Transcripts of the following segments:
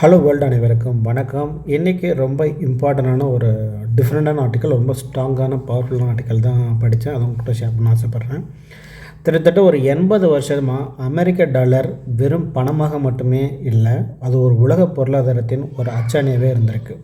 Hello world அனைவருக்கும் வணக்கம். இன்றைக்கி ரொம்ப இம்பார்ட்டண்டான ஒரு டிஃப்ரெண்ட்டான ஆர்டிக்கல் ரொம்ப ஸ்ட்ராங்கான பவர்ஃபுல்லான ஆர்டிக்கல் தான் படித்தேன் அதை உங்கள்கிட்ட ஷேர் பண்ண ஆசைப்பட்றேன். கிட்டத்தட்ட ஒரு எண்பது வருஷமாக அமெரிக்க டாலர் வெறும் பணமாக மட்டுமே இல்லை அது ஒரு உலக பொருளாதாரத்தின் ஒரு அச்சாணியாகவே இருந்திருக்கு.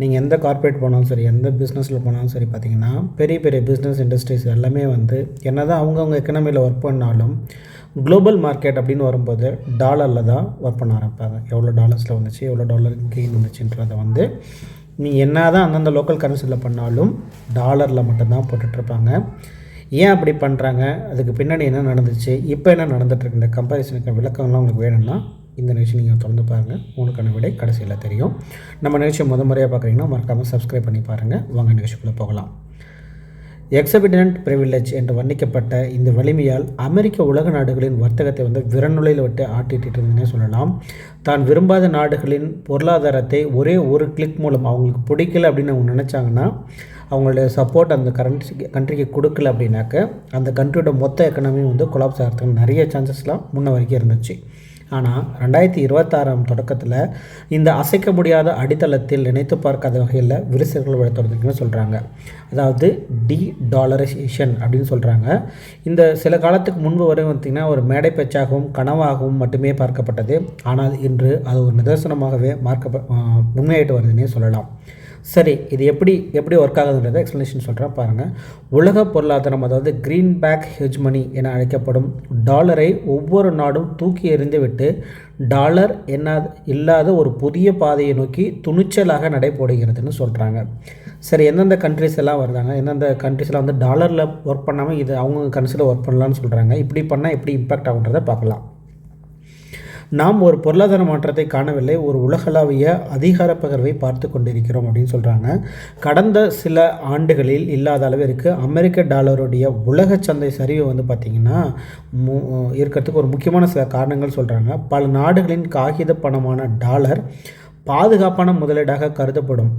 நீங்கள் எந்த கார்ப்பரேட் போனாலும் சரி எந்த பிஸ்னஸில் போனாலும் சரி பார்த்தீங்கன்னா பெரிய பெரிய பிஸ்னஸ் இண்டஸ்ட்ரீஸ் எல்லாமே வந்து என்ன தான் அவங்கவுங்க எக்கனாமியில் ஒர்க் பண்ணாலும் குளோபல் மார்க்கெட் அப்படின்னு வரும்போது டாலரில் தான் ஒர்க் பண்ண ஆரம்பிப்பாங்க. எவ்வளோ டாலர்ஸில் வந்துச்சு எவ்வளோ டாலர் கெயின் வந்துச்சுன்றதை வந்து நீங்கள் என்ன தான் அந்தந்த லோக்கல் கரன்சியில் பண்ணாலும் டாலரில் மட்டும்தான் போட்டுட்ருப்பாங்க. ஏன் அப்படி பண்ணுறாங்க அதுக்கு பின்னாடி என்ன நடந்துச்சு? இப்போ என்ன நடந்துகிட்ருக்கு இந்த கம்பேரிசனுக்கு விளக்கம்லாம் உங்களுக்கு வேணும்னா இந்த நிகழ்ச்சி நீங்கள் தொடர்ந்து பாருங்கள் உங்களுக்கான விடை கடைசியில் தெரியும். நம்ம நிகழ்ச்சியை முத முறையாக பார்க்குறீங்கன்னா மறக்காமல் சப்ஸ்கிரைப் பண்ணி பாருங்கள் வாங்க நிகழ்ச்சிக்குள்ளே போகலாம். எக்ஸபிடன்ட் ப்ரிவிலேஜ் என்று வர்ணிக்கப்பட்ட இந்த வலிமையால் அமெரிக்க உலக நாடுகளின் வர்த்தகத்தை வந்து விரநுழையில் விட்டு ஆட்டிட்டு இருந்ததுன்னே சொல்லலாம். தான் விரும்பாத நாடுகளின் பொருளாதாரத்தை ஒரே ஒரு கிளிக் மூலம் அவங்களுக்கு பிடிக்கல அப்படின்னு அவங்க நினச்சாங்கன்னா அவங்களுடைய சப்போர்ட் அந்த கரண்ட்ரிக்கு கண்ட்ரிக்கு கொடுக்கல அப்படின்னாக்க அந்த கண்ட்ரியோட மொத்த எக்கனாமியும் வந்து கொலாப்ஸ் ஆகிறதுக்கு நிறைய சான்சஸ்லாம் முன்ன வரைக்கும் இருந்துச்சு. ஆனால் ரெண்டாயிரத்தி இருபத்தாறாம் தொடக்கத்தில் இந்த அசைக்க முடியாத அடித்தளத்தில் நினைத்து பார்க்காத வகையில் விரிசல்கள் விழத்தொடர்ந்துக்குன்னு சொல்கிறாங்க அதாவது டி டாலரைசேஷன் அப்படின்னு சொல்கிறாங்க இந்த சில காலத்துக்கு முன்பு வரை பார்த்திங்கன்னா ஒரு மேடை பேச்சாகவும் கனவாகவும் மட்டுமே பார்க்கப்பட்டது. ஆனால் இன்று அது ஒரு நிதர்சனமாகவே மார்க்க உண்மையாயிட்டு வருதுன்னே சொல்லலாம். சரி இது எப்படி எப்படி ஒர்க் ஆகுதுன்றதை எக்ஸ்ப்ளனேஷன் சொல்கிறேன் பாருங்கள் உலக பொருளாதாரம் அதாவது க்ரீன் பேக் ஹெஜ் மணி என அழைக்கப்படும் டாலரை ஒவ்வொரு நாடும் தூக்கி எறிந்துவிட்டு டாலர் என்ன இல்லாத ஒரு புதிய பாதையை நோக்கி துணிச்சலாக நடைபோடுகிறதுன்னு சொல்கிறாங்க சரி எந்தெந்த கண்ட்ரிஸ் எல்லாம் வருதாங்க? எந்தெந்த கண்ட்ரிஸ்லாம் வந்து டாலரில் ஒர்க் பண்ணாமல் இது அவங்க கண்ட்ரிஸில் ஒர்க் பண்ணலான்னு சொல்கிறாங்க இப்படி பண்ணால் எப்படி இம்பேக்ட் ஆகுன்றதை பார்க்கலாம். நாம் ஒரு பொருளாதார மாற்றத்தை காணவில்லை ஒரு உலகளாவிய அதிகார பகர்வை பார்த்து கொண்டிருக்கிறோம் அப்படின்னு சொல்கிறாங்க கடந்த சில ஆண்டுகளில் இல்லாத அளவிற்கு அமெரிக்க டாலருடைய உலக சந்தை சரிவு வந்து பார்த்திங்கன்னா மு இருக்கிறதுக்கு ஒரு முக்கியமான சில காரணங்கள் சொல்கிறாங்க பல நாடுகளின் காகித பணமான டாலர் பாதுகாப்பான முதலீடாக கருதப்படும்.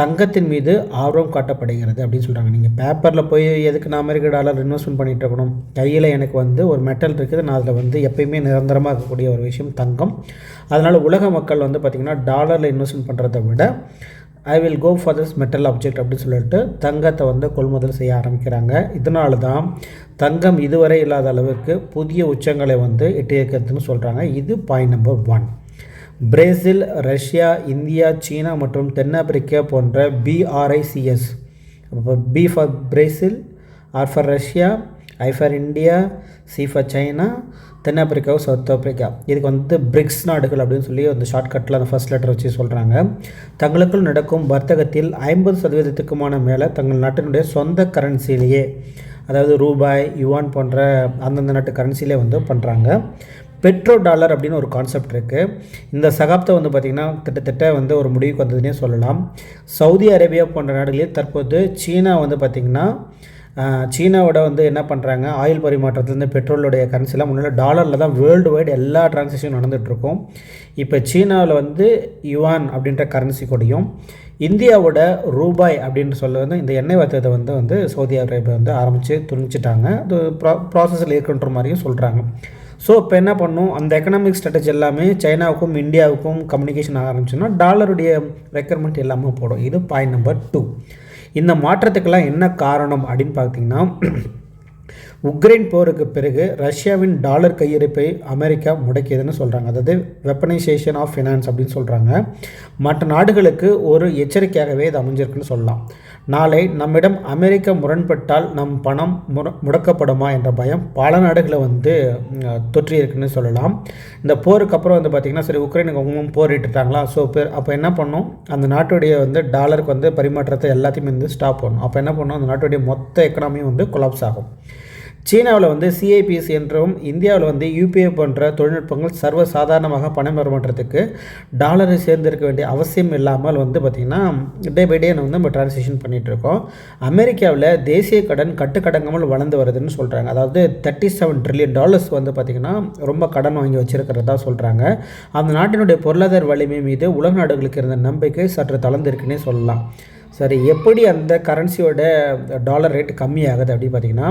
தங்கத்தின் மீது ஆர்வம் காட்டப்படுகிறது அப்படின்னு சொல்கிறாங்க நீங்கள் பேப்பரில் போய் எதுக்கு நான் அமெரிக்க டாலர் இன்வெஸ்ட்மெண்ட் பண்ணிகிட்டு இருக்கணும்? கையில் எனக்கு வந்து ஒரு மெட்டல் இருக்குது. நான் அதில் வந்து எப்பயுமே நிரந்தரமாக இருக்கக்கூடிய ஒரு விஷயம் தங்கம். அதனால் உலக மக்கள் வந்து பார்த்திங்கன்னா டாலரில் இன்வெஸ்ட்மெண்ட் பண்ணுறதை விட I will go for this metal object அப்படின்னு சொல்லிட்டு தங்கத்தை வந்து கொள்முதல் செய்ய ஆரம்பிக்கிறாங்க. இதனால தான் தங்கம் இதுவரை இல்லாத அளவுக்கு புதிய உச்சங்களை வந்து எட்டியிருக்கிறதுன்னு சொல்கிறாங்க இது point number one Brazil Russia India சீனா மற்றும் தென்னாப்பிரிக்கா போன்ற BRICS B for Brazil R for Russia I for India C for China தென்னாப்பிரிக்காவும் south Africa இதுக்கு வந்து பிரிக்ஸ் நாடுகள் அப்படின்னு சொல்லி அந்த ஷார்ட்கட்டில் அந்த ஃபஸ்ட் லெட்டர் வச்சு சொல்கிறாங்க தங்களுக்குள் நடக்கும் வர்த்தகத்தில் ஐம்பது சதவீதத்துக்குமான மேலே தங்கள் நாட்டினுடைய சொந்த கரன்சிலேயே அதாவது ரூபாய் யுவான் போன்ற அந்தந்த நாட்டு கரன்சிலே வந்து பண்ணுறாங்க பெட்ரோ டாலர் அப்படின்னு ஒரு கான்செப்ட் இருக்குது இந்த சகாப்தம் வந்து பார்த்திங்கன்னா கிட்டத்தட்ட வந்து ஒரு முடிவுக்கு வந்ததுன்னே சொல்லலாம். சவுதி அரேபியா போன்ற நாடுகளில் தற்போது சீனா வந்து பார்த்திங்கன்னா சீனாவோட வந்து என்ன பண்ணுறாங்க ஆயில் பரிமாற்றத்துலேருந்து பெட்ரோலுடைய கரன்சிலாம் முன்னாடி டாலரில் தான் வேர்ல்டு வைடு எல்லா டிரான்சாக்ஷனும் நடந்துகிட்ருக்கும் இப்போ சீனாவில் வந்து யுவான் அப்படின்ற கரன்சி கொடியும் இந்தியாவோட ரூபாய் அப்படின்னு சொல்ல வந்து இந்த எண்ணெய் வர்த்தகத்தை வந்து வந்து சவுதி அரேபியா வந்து ஆரம்பித்து துணிச்சிட்டாங்க அது ப்ரா ப்ராசஸில் இருக்குன்ற மாதிரியும் சொல்கிறாங்க ஸோ இப்போ என்ன பண்ணும்? அந்த எக்கனாமிக் ஸ்ட்ராட்டஜி எல்லாமே சைனாவுக்கும் இந்தியாவுக்கும் கம்யூனிகேஷன் ஆக ஆரம்பிச்சுன்னா டாலருடைய ரெக்குயர்மெண்ட் எல்லாமே போடும். இது பாயிண்ட் நம்பர் டூ இந்த மாற்றத்துக்கெல்லாம் என்ன காரணம் அப்படின்னு பார்த்தீங்கன்னா உக்ரைன் போருக்கு பிறகு ரஷ்யாவின் டாலர் கையிருப்பை அமெரிக்கா முடக்கியதுன்னு சொல்கிறாங்க அதாவது வெப்பனைசேஷன் ஆஃப் ஃபினான்ஸ் அப்படின்னு சொல்கிறாங்க மற்ற நாடுகளுக்கு ஒரு எச்சரிக்கையாகவே இது அமைஞ்சிருக்குன்னு சொல்லலாம். நாளை நம்மிடம் அமெரிக்கா முரண்பட்டால் நம் பணம் முட முடக்கப்படுமா என்ற பயம் பல நாடுகளை வந்து தொற்றியிருக்குன்னு சொல்லலாம். இந்த போருக்கு அப்புறம் வந்து பார்த்திங்கன்னா சரி உக்ரைனுக்கு அவங்களும் போரிட்டுட்டாங்களா ஸோ பேர் அப்போ என்ன பண்ணோம்? அந்த நாட்டுடைய வந்து டாலருக்கு வந்து பரிமாற்றத்தை எல்லாத்தையுமே வந்து ஸ்டாப் பண்ணணும் அப்போ என்ன பண்ணோம்? அந்த நாட்டுடைய மொத்த எக்கனாமியும் வந்து கொலாப்ஸ் ஆகும். சீனாவில் வந்து சிஐபிஎஸ் என்றும் இந்தியாவில் வந்து யூபிஐ போன்ற தொழில்நுட்பங்கள் சர்வ சாதாரணமாக பணம் பரிமாற்றத்துக்கு டாலரை சேர்ந்திருக்க வேண்டிய அவசியம் இல்லாமல் வந்து பார்த்திங்கன்னா டே பை டே வந்து நம்ம டிரான்சேக்ஷன் பண்ணிகிட்ருக்கோம் அமெரிக்காவில் தேசிய கடன் கட்டுக்கடங்காமல் வளர்ந்து வருதுன்னு சொல்கிறாங்க அதாவது தேர்ட்டி செவன் ட்ரில்லியன் டாலர்ஸ் வந்து பார்த்திங்கன்னா ரொம்ப கடன் வாங்கி வச்சுருக்கிறதா சொல்கிறாங்க அந்த நாட்டினுடைய பொருளாதார வலிமை மீது உலக நாடுகளுக்கு இருந்த நம்பிக்கை சற்று தளர்ந்திருக்குன்னே சொல்லலாம். சரி எப்படி அந்த கரன்சியோட டாலர் ரேட் கம்மியாகுது அப்படின்னு பார்த்திங்கன்னா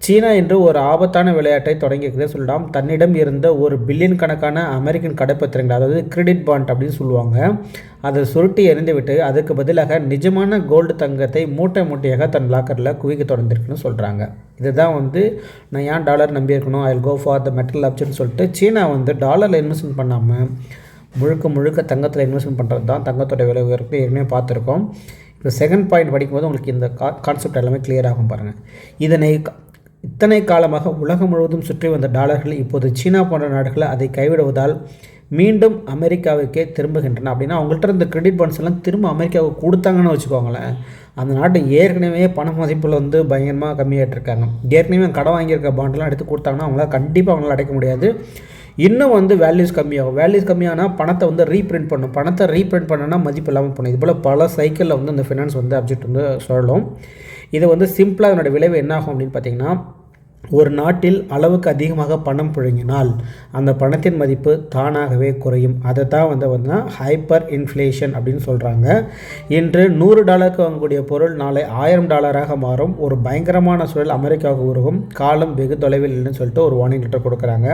சீனா என்று ஒரு ஆபத்தான விளையாட்டை தொடங்கியிருக்கிறதே சொல்லலாம் தன்னிடம் இருந்த ஒரு பில்லியன் கணக்கான அமெரிக்கன் கடைப்பத்திரங்கள் அதாவது கிரெடிட் பாண்ட் அப்படின்னு சொல்லுவாங்க அதை சுருட்டி எறிந்துவிட்டு அதுக்கு பதிலாக நிஜமான கோல்டு தங்கத்தை மூட்டை மூட்டையாக தன் லாக்கரில் குவிக்க தொடர்ந்துருக்குன்னு சொல்கிறாங்க இதுதான் வந்து நான் ஏன் dollar நம்பியிருக்கணும் I go for the metal option சொல்லிட்டு சீனா வந்து டாலரில் இன்வெஸ்ட்மெண்ட் பண்ணாமல் முழுக்க முழுக்க தங்கத்தில் இன்வெஸ்ட்மெண்ட் பண்ணுறது தான் தங்கத்தோட விலை உயர்வு ஏற்கனவே பார்த்துருக்கோம். இப்போ செகண்ட் பாயிண்ட் படிக்கும்போது உங்களுக்கு இந்த கா கான்செப்ட் எல்லாமே கிளியர் ஆகும் பாருங்கள் இதனை இத்தனை காலமாக உலகம் முழுவதும் சுற்றி வந்த டாலர்கள் இப்போது சீனா போன்ற நாடுகளை அதை கைவிடுவதால் மீண்டும் அமெரிக்காவுக்கே திரும்புகின்றன. அப்படின்னா அவங்கள்ட்ட இருந்த கிரெடிட் பண்ட்ஸ் எல்லாம் திரும்ப அமெரிக்காவுக்கு கொடுத்தாங்கன்னு வச்சுக்கோங்களேன். அந்த நாட்டு ஏற்கனவே பண மதிப்பில் வந்து பயங்கரமாக கம்மியாகிட்டிருக்காங்க ஏற்கனவே கடன் வாங்கியிருக்க பாண்டெலாம் எடுத்து கொடுத்தாங்கன்னா அவங்களால கண்டிப்பாக அவங்களால அடைக்க முடியாது. இன்னும் வந்து வேல்யூஸ் கம்மியாகும். வேல்யூஸ் கம்மியானால் பணத்தை வந்து ரீப்ரிண்ட் பண்ணும். பணத்தை ரீப்ரிண்ட் பண்ணனா மதிப்பு இல்லாமல் பண்ணும் இது போல் பல சைக்கிளில் வந்து இந்த ஃபினான்ஸ் வந்து அப்ஜெக்ட் வந்து சொல்லும் இது வந்து சிம்பிளாக அதனோட விளைவு என்ன ஆகும் அப்படின்னு பார்த்தீங்கன்னா ஒரு நாட்டில் அளவுக்கு அதிகமாக பணம் புழங்கினால் அந்த பணத்தின் மதிப்பு தானாகவே குறையும். அதை தான் வந்து வந்து ஹைப்பர் இன்ஃப்ளேஷன் அப்படின்னு சொல்கிறாங்க இன்று நூறு டாலருக்கு வாங்கக்கூடிய பொருள் நாளை ஆயிரம் டாலராக மாறும். ஒரு பயங்கரமான சூழல் அமெரிக்காவுக்கு உருகும். காலம் வெகு தொலைவில் இல்லைன்னு சொல்லிட்டு ஒரு வார்னிங் லெட்டர் கொடுக்குறாங்க.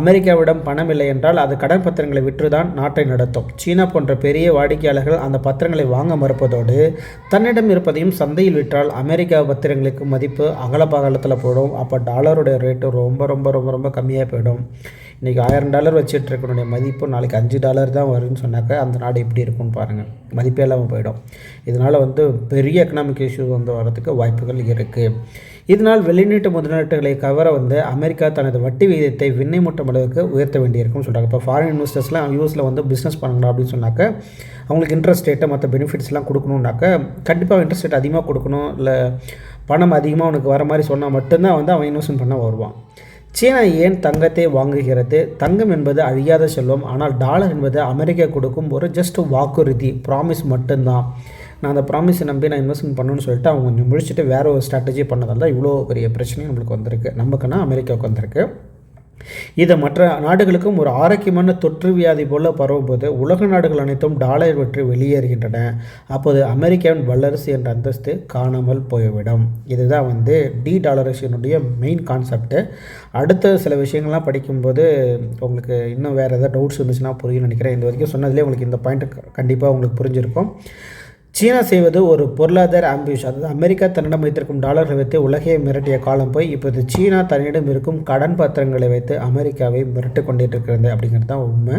அமெரிக்காவிடம் பணம் இல்லை என்றால் அது கடன் பத்திரங்களை விற்று தான் நாட்டை நடத்தும். சீனா போன்ற பெரிய வாடிக்கையாளர்கள் அந்த பத்திரங்களை வாங்க மறுப்பதோடு தன்னிடம் இருப்பதையும் சந்தையில் விற்றால் அமெரிக்கா பத்திரங்களுக்கு மதிப்பு அகலபாகலத்தில் போடும். அப்போ டாலருடைய ரேட்டு ரொம்ப ரொம்ப ரொம்ப ரொம்ப கம்மியாக போயிடும். இன்றைக்கி ஆயிரம் டாலர் வச்சுட்டு இருக்கனுடைய மதிப்பு நாளைக்கு அஞ்சு டாலர் தான் வரும்னு சொன்னாக்க அந்த நாடு எப்படி இருக்கும்னு பாருங்கள் மதிப்பே இல்லாமல் போயிடும். இதனால் வந்து பெரிய எக்கனாமிக் இஷ்யூ வந்து வரதுக்கு வாய்ப்புகள் இருக்குது இதனால் வெளிநாட்டு முதலீட்டுகளை கவர வந்து அமெரிக்கா தனது வட்டி விகிதத்தை விண்ணை மூட்டம் அளவுக்கு உயர்த்த வேண்டியிருக்கும்னு சொல்கிறாங்க இப்போ ஃபாரின் இன்வெஸ்டர்ஸ்லாம் யூஎஸில் வந்து பிஸ்னஸ் பண்ணணும் அப்படின்னு சொன்னாக்க அவங்களுக்கு இன்ட்ரெஸ்ட் ரேட்டை மற்ற பெனிஃபிட்ஸ்லாம் கொடுக்கணுன்னாக்க கண்டிப்பாக இன்ட்ரெஸ்ட் ரேட் அதிகமாக கொடுக்கணும். இல்லை பணம் அதிகமாக அவனுக்கு வர மாதிரி சொன்னால் மட்டும்தான் வந்து அவன் இன்வெஸ்ட்மெண்ட் பண்ண வருவான். சீனா ஏன் தங்கத்தை வாங்குகிறது? தங்கம் என்பது அழியாத செல்வம். ஆனால் டாலர் என்பது அமெரிக்கா கொடுக்கும் ஒரு ஜஸ்ட் வாக்குறுதி ப்ராமிஸ் மட்டும்தான். நான் அந்த ப்ராமிஸை நம்பி நான் இன்வெஸ்ட்மெண்ட் பண்ணணும்னு சொல்லிட்டு அவங்க முடிச்சுட்டு வேறு ஒரு ஸ்ட்ராட்டஜி பண்ணதால் தான் இவ்வளோ பெரிய பிரச்சனையும் நம்மளுக்கு வந்திருக்கு. நமக்குன்னா அமெரிக்காவுக்கு வந்திருக்கு. இதை மற்ற நாடுகளுக்கும் ஒரு ஆரோக்கியமான தொற்று வியாதி போல பரவும்போது உலக நாடுகள் அனைத்தும் டாலர் வெற்றி வெளியேறுகின்றன. அப்போது அமெரிக்காவின் வல்லரசு என்ற அந்தஸ்து காணாமல் போய்விடும். இதுதான் வந்து டி டாலரேஷனுடைய மெயின் கான்செப்ட்டு அடுத்த சில விஷயங்கள்லாம் படிக்கும்போது உங்களுக்கு இன்னும் வேறு ஏதாவது டவுட்ஸ் இருந்துச்சுன்னா புரியும் நினைக்கிறேன். இந்த வரைக்கும் சொன்னதுலேயே உங்களுக்கு இந்த பாயிண்ட் கண்டிப்பாக உங்களுக்கு புரிஞ்சிருக்கும். சீனா செய்வது ஒரு பொருளாதார ஆம்பியூஸ் அதாவது அமெரிக்கா தன்னிடம் வைத்திருக்கும் டாலர்களை வைத்து உலகையை மிரட்டிய காலம் போய் இப்போது சீனா தன்னிடம் இருக்கும் கடன் பத்திரங்களை வைத்து அமெரிக்காவை மிரட்டு கொண்டிட்டு இருக்கிறது அப்படிங்கிறது தான் உண்மை.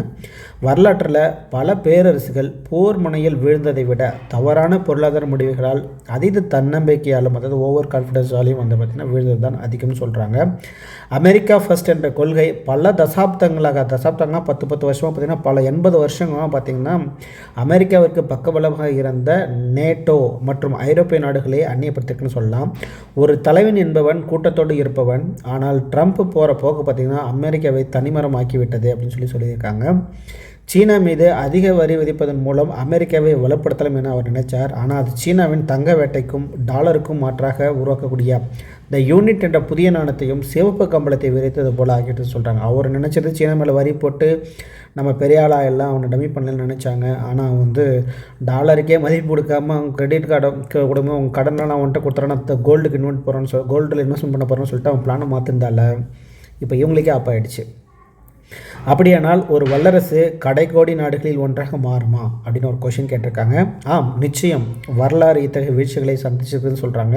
வரலாற்றில் பல பேரரசுகள் போர் முனையில் வீழ்ந்ததை விட தவறான பொருளாதார முடிவுகளால் அதீத தன்னம்பிக்கையாலும் அதாவது ஓவர் கான்ஃபிடென்ஸாலையும் வந்து பார்த்திங்கன்னா வீழ்ந்தது தான் அதிகம்னு சொல்கிறாங்க அமெரிக்கா ஃபர்ஸ்ட் என்ற கொள்கை பல தசாப்தங்களாக தசாப்தங்களாக பத்து பத்து வருஷமாக பார்த்திங்கன்னா பல எண்பது வருஷங்களாக பார்த்திங்கன்னா அமெரிக்காவிற்கு பக்கபலமாக இருந்த நேட்டோ மற்றும் ஐரோப்பிய நாடுகளே அந்நியப்படுத்திருக்குன்னு சொல்லலாம். ஒரு தலைவன் என்பவன் கூட்டத்தோடு இருப்பவன். ஆனால் ட்ரம்ப் போகிற போக்கு பார்த்திங்கன்னா அமெரிக்காவை தனிமரம் ஆக்கிவிட்டது அப்படின்னு சொல்லி சொல்லியிருக்காங்க. சீனா மீது அதிக வரி விதிப்பதன் மூலம் அமெரிக்காவை வலுப்படுத்தலாம் என அவர் நினைச்சார். ஆனால் அது சீனாவின் தங்க வேட்டைக்கும் டாலருக்கும் மாற்றாக உருவாக்கக்கூடிய இந்த யூனிட் என்ற புதிய நாணத்தையும் சிவப்பு கம்பளத்தை விரைத்தது போல் ஆகிட்டு சொல்கிறாங்க அவர் நினச்சது சீனா மேலே வரி போட்டு நம்ம பெரிய ஆளாக எல்லாம் அவனை டமி பண்ணலன்னு நினச்சாங்க. ஆனால் வந்து டாலருக்கே மதிப்பு கொடுக்காம அவங்க கிரெடிட் கார்டை கொடுங்க அவங்க கடனெலாம் அவன்கிட்ட கொடுத்துறான் கோல்டுக்கு இன்வெஸ்ட் போகிறான்னு சொல் கோல்டில் இன்வெஸ்ட்மெண்ட் பண்ண போகிறோன்னு சொல்லிட்டு அவன் பிளானை மாற்றிருந்தால இப்போ இவங்களுக்கே ஆப்பாயிடுச்சு அப்படியானால் ஒரு வல்லரசு கடைக்கோடி நாடுகளில் ஒன்றாக மாறுமா? அப்படின்னு ஒரு கொஷின் கேட்டிருக்காங்க. ஆம் நிச்சயம். வரலாறு இத்தகைய வீழ்ச்சிகளை சந்திச்சிருக்குன்னு சொல்கிறாங்க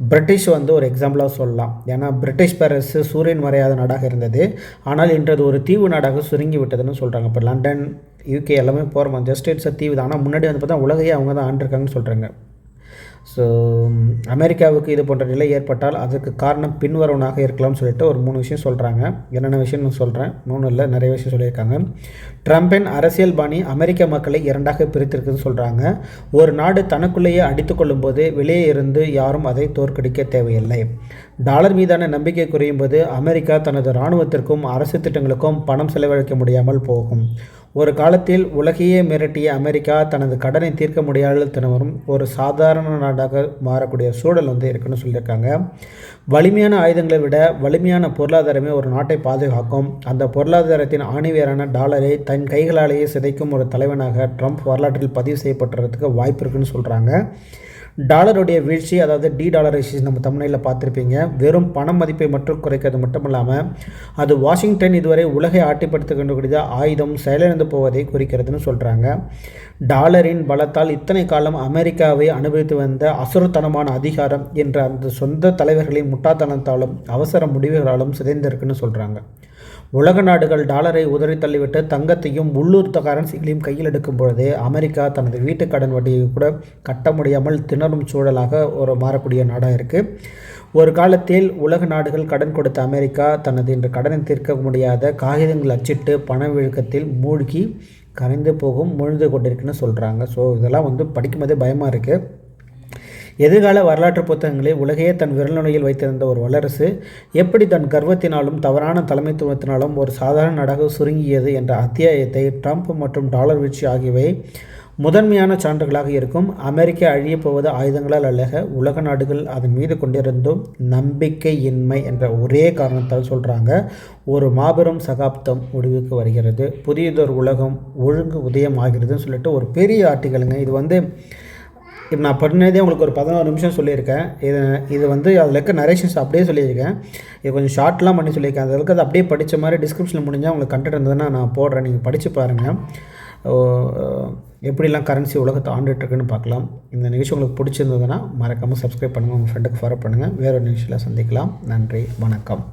பிரிட்டிஷ் வந்து ஒரு எக்ஸாம்பிளாக சொல்லலாம். ஏன்னா பிரிட்டிஷ் பேரரசு சூரியன் மறையாத நாடாக இருந்தது. ஆனால் இன்றது ஒரு தீவு நாடாக சுருங்கி விட்டதுன்னு சொல்கிறாங்க இப்போ லண்டன் யூகே எல்லாமே போகிறோம் ஜஸ்ட் இட்ஸ் அ தீவு தான். ஆனால் முன்னாடி வந்து பார்த்தா உலகையே அவங்க தான் ஆண்டிருக்காங்கன்னு சொல்கிறாங்க ஸோ அமெரிக்காவுக்கு இது போன்ற நிலை ஏற்பட்டால் அதுக்கு காரணம் பின்வரவனாக இருக்கலாம்னு சொல்லிட்டு ஒரு மூணு விஷயம் சொல்கிறாங்க என்னென்ன விஷயம்னு சொல்கிறேன் மூணு இல்லை நிறைய விஷயம் சொல்லியிருக்காங்க. ட்ரம்பின் அரசியல் பாணி அமெரிக்க மக்களை இரண்டாக பிரித்திருக்குன்னு சொல்கிறாங்க ஒரு நாடு தனக்குள்ளேயே அடித்து கொள்ளும்போது வெளியே இருந்து யாரும் அதை தோற்கடிக்க தேவையில்லை. டாலர் மீதான நம்பிக்கை குறையும் போது அமெரிக்கா தனது இராணுவத்திற்கும் அரசு திட்டங்களுக்கும் பணம் செலவழிக்க முடியாமல் போகும். ஒரு காலத்தில் உலகையே மிரட்டிய அமெரிக்கா தனது கடனை தீர்க்க முடியாத தினவரும் ஒரு சாதாரண நாடாக மாறக்கூடிய சூழல் வந்து இருக்குன்னு சொல்லியிருக்காங்க. வலிமையான ஆயுதங்களை விட வலிமையான பொருளாதாரமே ஒரு நாட்டை பாதுகாக்கும். அந்த பொருளாதாரத்தின் ஆணிவேரான டாலரை தன் கைகளாலேயே சிதைக்கும் ஒரு தலைவனாக ட்ரம்ப் வரலாற்றில் பதிவு செய்யப்பட்டுறதுக்கு வாய்ப்பு இருக்குன்னு சொல்கிறாங்க டாலருடைய வீழ்ச்சி அதாவது டி டாலரைசேஷன் நம்ம தமிழில் பார்த்துருப்பீங்க. வெறும் பண மதிப்பை மட்டும் குறைக்கிறது மட்டும் இல்லாமல் அது வாஷிங்டன் இதுவரை உலகை ஆட்டிப்படுத்த கொண்டிருக்கிற ஆயுதம் செயலிழந்து போவதை குறிக்கிறதுன்னு சொல்கிறாங்க டாலரின் பலத்தால் இத்தனை காலம் அமெரிக்காவை அனுபவித்து வந்த அசுரத்தனமான அதிகாரம் என்ற அந்த சொந்த தலைவர்களின் முட்டாத்தனத்தாலும் அவசர முடிவுகளாலும் சிதைந்திருக்குன்னு சொல்கிறாங்க உலக நாடுகள் டாலரை உதறி தள்ளிவிட்டு தங்கத்தையும் உள்ளூர் கரன்சிகளையும் கையில் எடுக்கும் பொழுது அமெரிக்கா தனது வீட்டு கடன் வட்டியை கூட கட்ட முடியாமல் திணறும் சூழலாக ஒரு மாறக்கூடிய நாடாக இருக்குது ஒரு காலத்தில் உலக நாடுகள் கடன் கொடுத்த அமெரிக்கா தனது இன்று கடனை தீர்க்க முடியாத காகிதங்கள் அச்சிட்டு பண விழுக்கத்தில் மூழ்கி கரைந்து போகும் முழுந்து கொண்டிருக்குன்னு சொல்கிறாங்க ஸோ இதெல்லாம் வந்து படிக்கும்போதே பயமாக இருக்குது எதிர்கால வரலாற்று புத்தகங்களில் உலகையே தன் விரல்நுனையில் வைத்திருந்த ஒரு வல்லரசு எப்படி தன் கர்வத்தினாலும் தவறான தலைமைத்துவத்தினாலும் ஒரு சாதாரண நாடாக சுருங்கியது என்ற அத்தியாயத்தை ட்ரம்ப் மற்றும் டாலர் வீழ்ச்சி ஆகியவை முதன்மையான சான்றுகளாக இருக்கும். அமெரிக்கா அழியப்போவது ஆயுதங்களால் அல்லக உலக நாடுகள் அதன் மீது கொண்டிருந்தும் நம்பிக்கையின்மை என்ற ஒரே காரணத்தால் சொல்கிறாங்க ஒரு மாபெரும் சகாப்தம் முடிவுக்கு வருகிறது. புதியதொரு உலகம் ஒழுங்கு உதயம் ஆகிறதுன்னு சொல்லிட்டு ஒரு பெரிய ஆர்டிக்கலுங்க இது வந்து இப்போ நான் பண்ணதே உங்களுக்கு ஒரு பதினோரு நிமிஷம் சொல்லியிருக்கேன். இது இது வந்து அதில் இருக்க நரேஷன்ஸ் அப்படியே சொல்லியிருக்கேன். இது கொஞ்சம் ஷார்ட்லாம் பண்ணி சொல்லியிருக்கேன். அதில் அது அப்படியே படித்த மாதிரி டிஸ்கிரிப்ஷனில் முடிஞ்சால் உங்களுக்கு கண்டென்ட் இருந்ததுன்னா நான் போடுறேன். நீங்கள் படித்து பாருங்கள் எப்படிலாம் கரன்சி உலகத்தை ஆண்டுட்டுருக்குன்னு பார்க்கலாம். இந்த நிகழ்ச்சி உங்களுக்கு பிடிச்சிருந்ததுன்னா மறக்காமல் சப்ஸ்கிரைப் பண்ணுங்கள் உங்கள் ஃப்ரெண்டுக்கு ஃபாலோ பண்ணுங்கள் வேறு நிகழ்ச்சியில் சந்திக்கலாம். நன்றி. வணக்கம்.